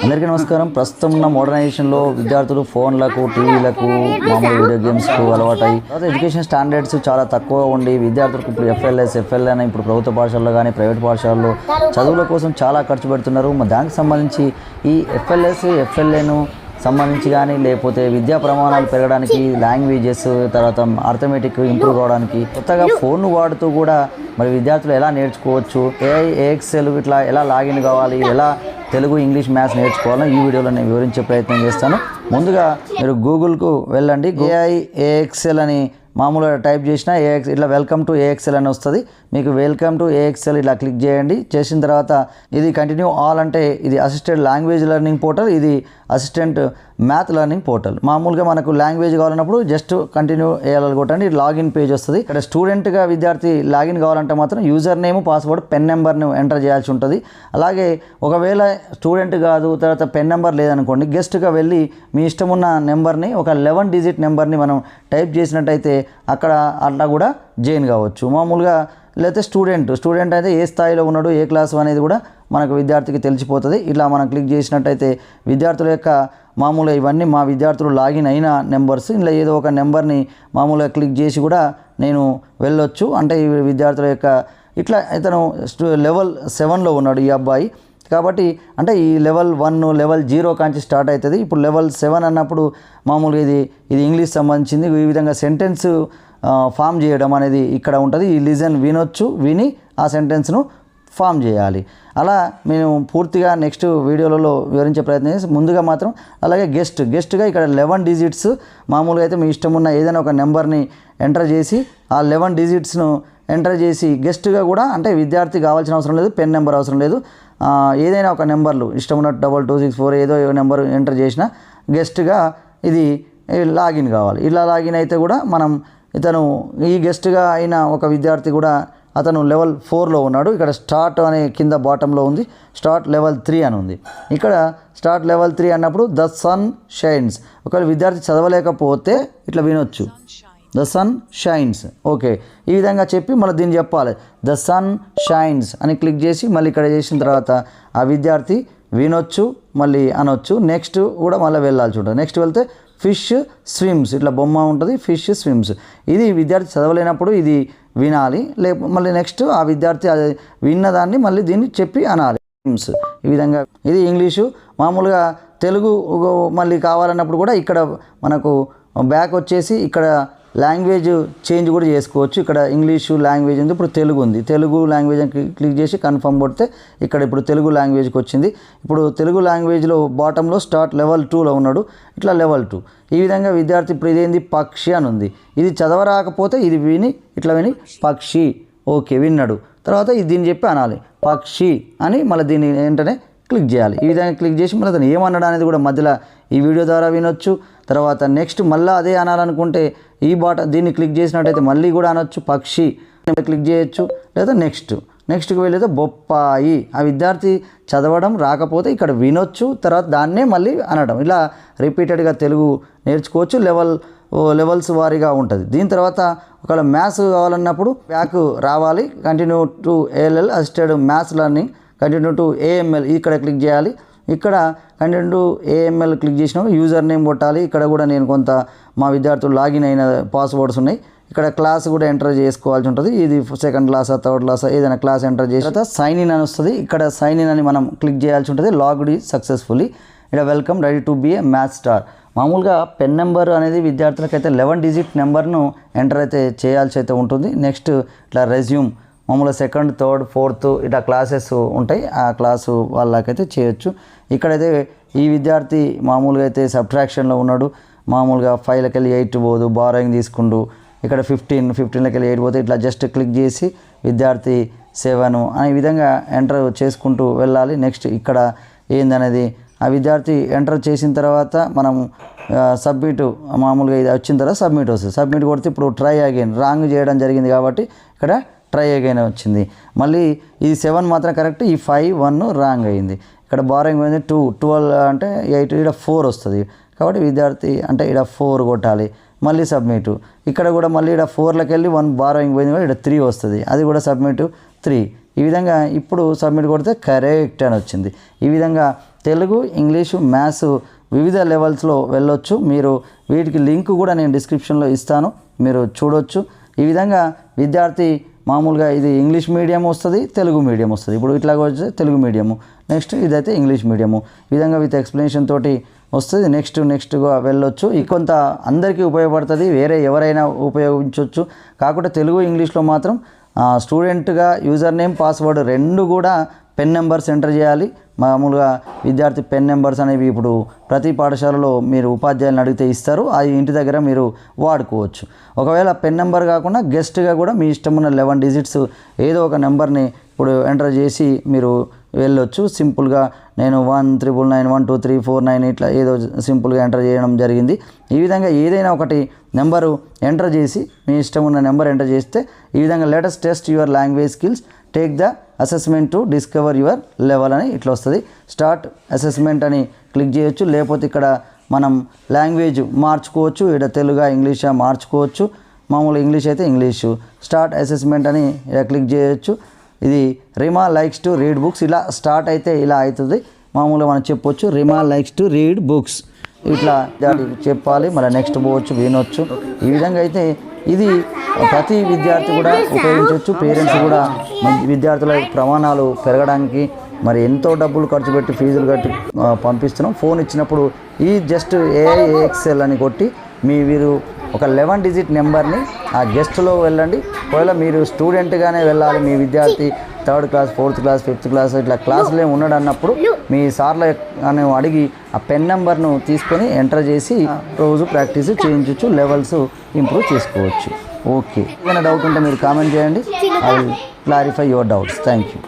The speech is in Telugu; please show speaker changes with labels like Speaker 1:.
Speaker 1: అందరికీ నమస్కారం. ప్రస్తుతం ఉన్న మోడర్నైజేషన్లో విద్యార్థులు ఫోన్లకు టీవీలకు మామూలు వీడియో గేమ్స్కు అలవాటై తర్వాత ఎడ్యుకేషన్ స్టాండర్డ్స్ చాలా తక్కువ ఉండి విద్యార్థులకు ఇప్పుడు ఎఫ్ఎల్ఎస్ ఎఫ్ఎల్ అని ఇప్పుడు ప్రభుత్వ పాఠశాలలో కానీ ప్రైవేట్ పాఠశాలలో చదువుల కోసం చాలా ఖర్చు పెడుతున్నారు. దానికి సంబంధించి ఈ ఎఫ్ఎల్ఎస్ ఎఫ్ఎల్ఏను సంబంధించి కానీ లేకపోతే విద్యా ప్రమాణాలు పెరగడానికి లాంగ్వేజెస్ తర్వాత అర్థమెటిక్ ఇంప్రూవ్ కావడానికి కొత్తగా ఫోన్ వాడుతూ కూడా మరి విద్యార్థులు ఎలా నేర్చుకోవచ్చు? ఏఐ ఏఎక్సెల్ ఇట్లా ఎలా లాగిన్ కావాలి? ఎలా తెలుగు ఇంగ్లీష్ మ్యాథ్స్ నేర్చుకోవాలని ఈ వీడియోలో నేను వివరించే ప్రయత్నం చేస్తాను. ముందుగా మీరు గూగుల్కు వెళ్ళండి. ఏఐ ఏఎక్సెల్ అని మామూలుగా టైప్ చేసిన ఏఎక్స్ ఇట్లా వెల్కమ్ టు ఏఎక్సెల్ అని వస్తుంది. మీకు వెల్కమ్ టు ఏఎక్సెల్ ఇలా క్లిక్ చేయండి. చేసిన తర్వాత ఇది కంటిన్యూ ఆల్ అంటే ఇది అసిస్టెంట్ లాంగ్వేజ్ లెర్నింగ్ పోర్టల్ ఇది అసిస్టెంట్ మ్యాథ్ లెర్నింగ్ పోర్టల్ మామూలుగా మనకు లాంగ్వేజ్ కావాలన్నప్పుడు జస్ట్ కంటిన్యూ వేయాలి కొట్టండి లాగిన్ పేజ్ వస్తుంది. ఇక్కడ స్టూడెంట్గా విద్యార్థి లాగిన్ కావాలంటే మాత్రం యూజర్ నేమ్ పాస్వర్డ్ పెన్ నెంబర్ను ఎంటర్ చేయాల్సి ఉంటుంది. అలాగే ఒకవేళ స్టూడెంట్ కాదు తర్వాత పెన్ నెంబర్ లేదనుకోండి గెస్ట్గా వెళ్ళి మీ ఇష్టం ఉన్న నెంబర్ని ఒక లెవెన్ డిజిట్ నెంబర్ని మనం టైప్ చేసినట్టయితే అక్కడ అట్లా కూడా జాయిన్ కావచ్చు. మామూలుగా లేకపోతే స్టూడెంట్ స్టూడెంట్ అయితే ఏ స్థాయిలో ఉన్నాడు ఏ క్లాసు అనేది కూడా మనకు విద్యార్థికి తెలిసిపోతుంది. ఇట్లా మనం క్లిక్ చేసినట్టయితే విద్యార్థుల యొక్క మామూలుగా ఇవన్నీ మా విద్యార్థులు లాగిన్ అయిన నెంబర్స్ ఇలా ఏదో ఒక నెంబర్ని మామూలుగా క్లిక్ చేసి కూడా నేను వెళ్ళొచ్చు. అంటే ఈ విద్యార్థుల యొక్క ఇట్లా ఇతను లెవెల్ సెవెన్లో ఉన్నాడు ఈ అబ్బాయి. కాబట్టి అంటే ఈ లెవెల్ వన్ లెవెల్ జీరో కాంచి స్టార్ట్ అవుతుంది. ఇప్పుడు లెవెల్ సెవెన్ అన్నప్పుడు మామూలుగా ఇది ఇది ఇంగ్లీష్ సంబంధించింది. ఈ విధంగా సెంటెన్స్ ఫామ్ చేయడం అనేది ఇక్కడ ఉంటుంది. ఈ లిజన్ వినొచ్చు విని ఆ సెంటెన్స్ను ఫామ్ చేయాలి. అలా మేము పూర్తిగా నెక్స్ట్ వీడియోలలో వివరించే ప్రయత్నం చేసి ముందుగా మాత్రం అలాగే గెస్ట్ గెస్ట్గా ఇక్కడ లెవెన్ డిజిట్స్ మామూలుగా అయితే మీ ఇష్టం ఉన్న ఏదైనా ఒక నెంబర్ని ఎంటర్ చేసి ఆ లెవెన్ డిజిట్స్ను ఎంటర్ చేసి గెస్ట్గా కూడా అంటే విద్యార్థి కావాల్సిన అవసరం లేదు పెన్ నెంబర్ అవసరం లేదు. ఏదైనా ఒక నెంబర్లు ఇష్టం ఉన్నట్టు డబల్ టూ సిక్స్ ఫోర్ ఏదో నెంబర్ ఎంటర్ చేసిన గెస్ట్గా ఇది లాగిన్ కావాలి. ఇలా లాగిన్ అయితే కూడా మనం ఇతను ఈ గెస్ట్గా అయిన ఒక విద్యార్థి కూడా అతను లెవెల్ ఫోర్లో ఉన్నాడు. ఇక్కడ స్టార్ట్ అనే కింద బాటంలో ఉంది. స్టార్ట్ లెవెల్ త్రీ అని ఉంది. ఇక్కడ స్టార్ట్ లెవెల్ త్రీ అన్నప్పుడు ద సన్ షైన్స్. ఒకవేళ విద్యార్థి చదవలేకపోతే ఇట్లా వినొచ్చు. ద సన్ షైన్స్ ఓకే ఈ విధంగా చెప్పి మళ్ళీ దీన్ని చెప్పాలి. ద సన్ షైన్స్ అని క్లిక్ చేసి మళ్ళీ ఇక్కడ చేసిన తర్వాత ఆ విద్యార్థి వినొచ్చు మళ్ళీ అనొచ్చు. నెక్స్ట్ కూడా మళ్ళీ వెళ్ళాల్సి ఉంటుంది నెక్స్ట్ వెళ్తే ఫిష్ స్విమ్స్ ఇట్లా బొమ్మ ఉంటుంది ఫిష్ స్విమ్స్ ఇది విద్యార్థి చదవలేనప్పుడు ఇది వినాలి. లే మళ్ళీ నెక్స్ట్ ఆ విద్యార్థి అది విన్నదాన్ని మళ్ళీ దీన్ని చెప్పి అనాలి. స్విమ్స్ ఈ విధంగా ఇది ఇంగ్లీషు. మామూలుగా తెలుగు మళ్ళీ కావాలన్నప్పుడు కూడా ఇక్కడ మనకు బ్యాక్ వచ్చేసి ఇక్కడ లాంగ్వేజ్ చేంజ్ కూడా చేసుకోవచ్చు. ఇక్కడ ఇంగ్లీషు లాంగ్వేజ్ ఉంది ఇప్పుడు తెలుగు ఉంది. తెలుగు లాంగ్వేజ్ అని క్లిక్ చేసి కన్ఫర్మ్ కొడితే ఇక్కడ ఇప్పుడు తెలుగు లాంగ్వేజ్కి వచ్చింది. ఇప్పుడు తెలుగు లాంగ్వేజ్లో బాటంలో స్టార్ట్ లెవెల్ టూలో ఉన్నాడు. ఇట్లా లెవెల్ టూ. ఈ విధంగా విద్యార్థి ఇప్పుడు ఇదేంది? పక్షి అని ఉంది. ఇది చదవరాకపోతే ఇది విని ఇట్లా విని పక్షి. ఓకే విన్నాడు. తర్వాత ఇది దీన్ని చెప్పి అనాలి. పక్షి అని మళ్ళీ దీన్ని వెంటనే క్లిక్ చేయాలి. ఈ విధంగా క్లిక్ చేసి మళ్ళీ అతను ఏమన్నాడు అనేది కూడా మధ్యలో ఈ వీడియో ద్వారా వినొచ్చు. తర్వాత నెక్స్ట్ మళ్ళీ అదే అనాలనుకుంటే ఈ బాట దీన్ని క్లిక్ చేసినట్టయితే మళ్ళీ కూడా అనొచ్చు పక్షి క్లిక్ చేయొచ్చు లేదా నెక్స్ట్. నెక్స్ట్కి వెళ్ళేది బొప్పాయి. ఆ విద్యార్థి చదవడం రాకపోతే ఇక్కడ వినొచ్చు తర్వాత దాన్నే మళ్ళీ అనడం. ఇలా రిపీటెడ్గా తెలుగు నేర్చుకోవచ్చు లెవెల్ లెవెల్స్ వారీగా ఉంటుంది. దీని తర్వాత ఒకవేళ మ్యాథ్స్ కావాలన్నప్పుడు బ్యాక్ రావాలి continue to ALL assisted maths learning continue to AML ఇక్కడ క్లిక్ చేయాలి. ఇక్కడ కంటెంట్ ఏఎంఎల్ క్లిక్ చేసినప్పుడు యూజర్ నేమ్ కొట్టాలి. ఇక్కడ కూడా నేను కొంత మా విద్యార్థులు లాగిన్ అయిన పాస్వర్డ్స్ ఉన్నాయి. ఇక్కడ క్లాస్ కూడా ఎంటర్ చేసుకోవాల్సి ఉంటుంది. ఇది సెకండ్ క్లాసా థర్డ్ క్లాసా ఏదైనా క్లాస్ ఎంటర్ చేసిన తర్వాత సైన్ ఇన్ అని వస్తుంది. ఇక్కడ సైన్ ఇన్ అని మనం క్లిక్ చేయాల్సి ఉంటుంది. లాగ్డ్ సక్సెస్ఫుల్లీ ఇక్కడ welcome ready to be a math star మామూలుగా పెన్ నెంబర్ అనేది విద్యార్థులకైతే లెవెన్ డిజిట్ నెంబర్ను ఎంటర్ అయితే చేయాల్సి అయితే ఉంటుంది. నెక్స్ట్ ఇట్లా రెజ్యూమ్ మామూలుగా సెకండ్ థర్డ్ ఫోర్త్ ఇట్లా క్లాసెస్ ఉంటాయి. ఆ క్లాసు వాళ్ళకైతే చేయొచ్చు. ఇక్కడైతే ఈ విద్యార్థి మామూలుగా అయితే సబ్ట్రాక్షన్లో ఉన్నాడు. మామూలుగా ఫైవ్లకి వెళ్ళి ఎయిట్ పోదు బారోయింగ్ తీసుకుంటూ ఇక్కడ ఫిఫ్టీన్ ఫిఫ్టీన్లకి వెళ్ళి ఎయిట్ పోతే ఇట్లా జస్ట్ క్లిక్ చేసి విద్యార్థి సెవెన్ అనే విధంగా ఎంటర్ చేసుకుంటూ వెళ్ళాలి. నెక్స్ట్ ఇక్కడ ఏందనేది? ఆ విద్యార్థి ఎంటర్ చేసిన తర్వాత మనం సబ్మిట్ మామూలుగా ఇది వచ్చిన తర్వాత సబ్మిట్ వస్తుంది. సబ్మిట్ కొడితే ఇప్పుడు ట్రై అగైన్ రాంగ్ చేయడం జరిగింది కాబట్టి ఇక్కడ ట్రై అగైన్ వచ్చింది. మళ్ళీ ఇది సెవెన్ మాత్రం కరెక్ట్ ఈ ఫైవ్ వన్ రాంగ్ అయింది. ఇక్కడ బారింగ్ పోయింది టూ ట్వెల్వ్ అంటే ఎయిట్ ఇక్కడ ఫోర్ వస్తుంది. కాబట్టి విద్యార్థి అంటే ఇక్కడ ఫోర్ కొట్టాలి మళ్ళీ సబ్మిట్. ఇక్కడ కూడా మళ్ళీ ఇక్కడ ఫోర్లోకి వెళ్ళి వన్ బారోయింగ్ పోయింది కూడా ఇక్కడ త్రీ వస్తుంది. అది కూడా సబ్మిట్ త్రీ. ఈ విధంగా ఇప్పుడు సబ్మిట్ కొడితే కరెక్ట్ అని వచ్చింది. ఈ విధంగా తెలుగు ఇంగ్లీషు మ్యాథ్స్ వివిధ లెవెల్స్లో వెళ్ళొచ్చు. మీరు వీటికి లింక్ కూడా నేను డిస్క్రిప్షన్లో ఇస్తాను. మీరు చూడొచ్చు. ఈ విధంగా విద్యార్థి మామూలుగా ఇది ఇంగ్లీష్ మీడియం వస్తుంది తెలుగు మీడియం వస్తుంది. ఇప్పుడు ఇట్లా వచ్చి తెలుగు మీడియము నెక్స్ట్ ఇదైతే ఇంగ్లీష్ మీడియము ఈ విధంగా విత్ ఎక్స్ప్లెనేషన్ తోటి వస్తుంది. నెక్స్ట్ నెక్స్ట్గా వెళ్ళొచ్చు. ఈ కొంత అందరికీ ఉపయోగపడుతుంది. వేరే ఎవరైనా ఉపయోగించవచ్చు కాకుండా తెలుగు ఇంగ్లీష్లో మాత్రం స్టూడెంట్గా యూజర్ నేమ్ పాస్వర్డ్ రెండు కూడా పెన్ నెంబర్స్ ఎంటర్ చేయాలి. మామూలుగా విద్యార్థి పెన్ నెంబర్స్ అనేవి ఇప్పుడు ప్రతి పాఠశాలలో మీరు ఉపాధ్యాయులను అడిగితే ఇస్తారు. అది ఇంటి దగ్గర మీరు వాడుకోవచ్చు. ఒకవేళ పెన్ నెంబర్ కాకుండా గెస్ట్గా కూడా మీ ఇష్టం ఉన్న లెవెన్ డిజిట్స్ ఏదో ఒక నెంబర్ని ఇప్పుడు ఎంటర్ చేసి మీరు వెళ్ళొచ్చు. సింపుల్గా నేను one triple nine one two three four nine ఇట్లా ఏదో సింపుల్గా ఎంటర్ చేయడం జరిగింది. ఈ విధంగా ఏదైనా ఒకటి నెంబరు ఎంటర్ చేసి మీ ఇష్టం ఉన్న నెంబర్ ఎంటర్ చేస్తే ఈ విధంగా latest test your language skills take the assessment to discover your level అని ఇట్లా వస్తుంది. స్టార్ట్ అసెస్మెంట్ అని క్లిక్ చేయొచ్చు. లేకపోతే ఇక్కడ మనం లాంగ్వేజ్ మార్చుకోవచ్చు. ఇక్కడ తెలుగు ఇంగ్లీషా మార్చుకోవచ్చు. మామూలు ఇంగ్లీష్ అయితే ఇంగ్లీషు. స్టార్ట్ అసెస్మెంట్ అని ఇలా క్లిక్ చేయొచ్చు. ఇది Rima likes to read books ఇలా స్టార్ట్ అయితే ఇలా అవుతుంది. మామూలుగా మనం చెప్పొచ్చు. Rima likes to read books ఇట్లా చెప్పాలి. మళ్ళీ నెక్స్ట్ పోవచ్చు వినొచ్చు. ఈ విధంగా అయితే ఇది ప్రతి విద్యార్థి కూడా ఉపయోగించవచ్చు. పేరెంట్స్ కూడా విద్యార్థుల ప్రమాణాలు పెరగడానికి మరి ఎంతో డబ్బులు ఖర్చు పెట్టి ఫీజులు కట్టి పంపిస్తున్నాం. ఫోన్ ఇచ్చినప్పుడు ఈ జస్ట్ ఏఐఏఎక్స్ఎల్ అని కొట్టి మీ వీరు ఒక లెవెన్ డిజిట్ నెంబర్ని ఆ గెస్ట్లో వెళ్ళండి. ఒకవేళ మీరు స్టూడెంట్గానే వెళ్ళాలి మీ విద్యార్థి third class fourth class fifth class ఇట్లా క్లాసులు ఉన్నాడు అన్నప్పుడు మీ సార్ల అని అడిగి ఆ పెన్ నెంబర్ను తీసుకొని ఎంటర్ చేసి రోజు ప్రాక్టీస్ చేయించవచ్చు లెవెల్స్ ఇంప్రూవ్ చేసుకోవచ్చు. ఓకే. ఏదైనా డౌట్ ఉంటే మీరు కామెంట్ చేయండి. I clarify your doubts thank you